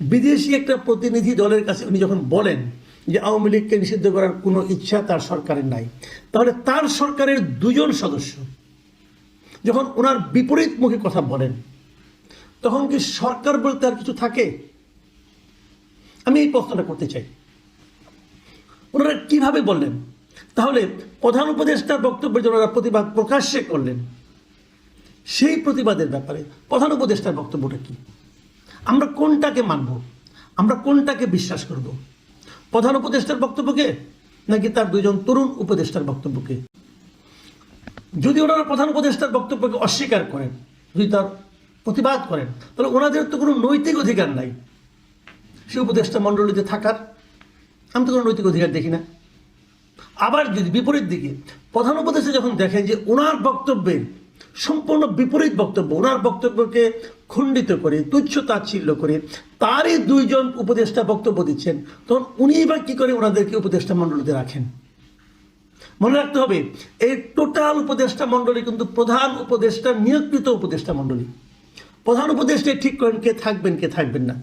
বিদেশি একটা প্রতিনিধি দলের কাছে উনি যখন বলেন যে আওয়ামী লীগকে নিষিদ্ধ করার কোনো ইচ্ছা তার সরকারের নাই, তাহলে তার সরকারের দুজন সদস্য যখন ওনার বিপরীতমুখী কথা বলেন, তখন কি সরকার বলতে আর কিছু থাকে? আমি এই প্রশ্নটা করতে চাই। ওনারা কীভাবে বললেন? তাহলে প্রধান উপদেষ্টার বক্তব্যের জন্য ওনারা প্রতিবাদ প্রকাশ্যে করলেন। সেই প্রতিবাদের ব্যাপারে প্রধান উপদেষ্টার বক্তব্যটা কি? আমরা কোনটাকে মানব? আমরা কোনটাকে বিশ্বাস করব? প্রধান উপদেষ্টার বক্তব্যকে নাকি তার দুজন তরুণ উপদেষ্টার বক্তব্যকে যদি ওনারা প্রধান উপদেষ্টার বক্তব্যকে অস্বীকার করেন, যদি তার প্রতিবাদ করেন, তাহলে ওনাদের তো কোনো নৈতিক অধিকার নাই। সে উপদেষ্টা মণ্ডলীতে থাকার, আমি তো কোনো নৈতিক অধিকার দেখি না। আবার যদি বিপরীত দিকে প্রধান উপদেষ্টা যখন দেখেন যে ওনার বক্তব্যের সম্পূর্ণ বিপরীত বক্তব্য, ওনার বক্তব্যকে খণ্ডিত করে, তুচ্ছ তাচ্ছিল্য করে তারই দুইজন উপদেষ্টা বক্তব্য দিচ্ছেন। তখন উনি বা কী করে ওনাদেরকে উপদেষ্টা মণ্ডলীতে রাখেন? মনে রাখতে হবে, এই টোটাল উপদেষ্টা মণ্ডলী কিন্তু প্রধান উপদেষ্টা, নিয়োগকৃত উপদেষ্টা মণ্ডলী। প্রধান উপদেষ্টাই ঠিক করেন কে থাকবেন কে থাকবেন না।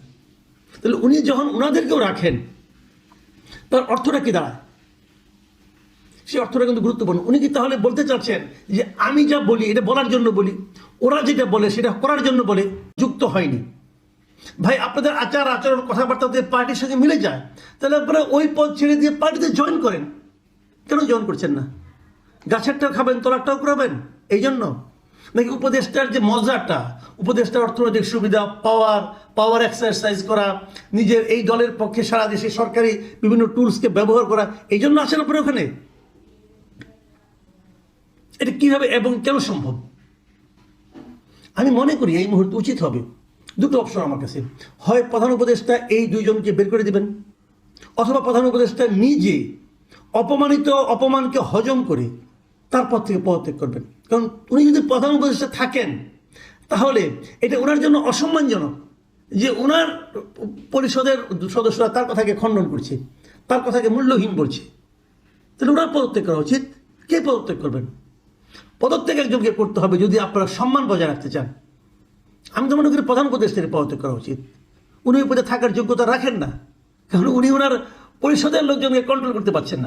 তাহলে উনি যখন ওনাদেরকেও রাখেন, তার অর্থটা কি দাঁড়ায়? সেই অর্থটা কিন্তু গুরুত্বপূর্ণ। উনি কি তাহলে বলতে চাচ্ছেন যে আমি যা বলি, এটা বলার জন্য বলি, ওরা যেটা বলে সেটা করার জন্য বলে যুক্ত হয়নি। ভাই, আপনাদের আচার আচরণ কথাবার্তা দিয়ে পার্টির সঙ্গে মিলে যায়, তাহলে আপনারা ওই পদ ছেড়ে দিয়ে পার্টিতে জয়েন করেন। কেন জয়েন করছেন না? গাছেরটাও খাবেন, তোলারটাও করাবেন? এই জন্য? নাকি উপদেষ্টার যে মজাটা, উপদেষ্টার অর্থনৈতিক সুবিধা পাওয়ার পাওয়ার এক্সারসাইজ করা, নিজের এই দলের পক্ষে সারা দেশে সরকারি বিভিন্ন টুলসকে ব্যবহার করা, এই জন্য আসেন আপনি ওখানে? এটা কীভাবে এবং কেন সম্ভব? আমি মনে করি এই মুহূর্তে উচিত হবে দুটো অপশন আমার কাছে। হয় প্রধান উপদেষ্টা এই দুইজনকে বের করে দিবেন, অথবা প্রধান উপদেষ্টা নিজে অপমানিত অপমানকে হজম করে তারপর থেকে পদত্যাগ করবেন। কারণ উনি যদি প্রধান উপদেষ্টা থাকেন, তাহলে এটা ওনার জন্য অসম্মানজনক যে ওনার পরিষদের সদস্যরা তার কথাকে খণ্ডন করছে, তার কথাকে মূল্যহীন বলছে। তাহলে ওনার পদত্যাগ করা উচিত। কে পদত্যাগ করবেন? পদত্যাগ একজনকে করতে হবে যদি আপনারা সম্মান বজায় রাখতে চান। আমি তো মনে করি প্রধান উপদেষ্টাকে পদত্যাগ করা উচিত। উনি ওই পদে থাকার যোগ্যতা রাখেন না। কারণ উনি ওনার পরিষদের লোকজনকে কন্ট্রোল করতে পারছেন না।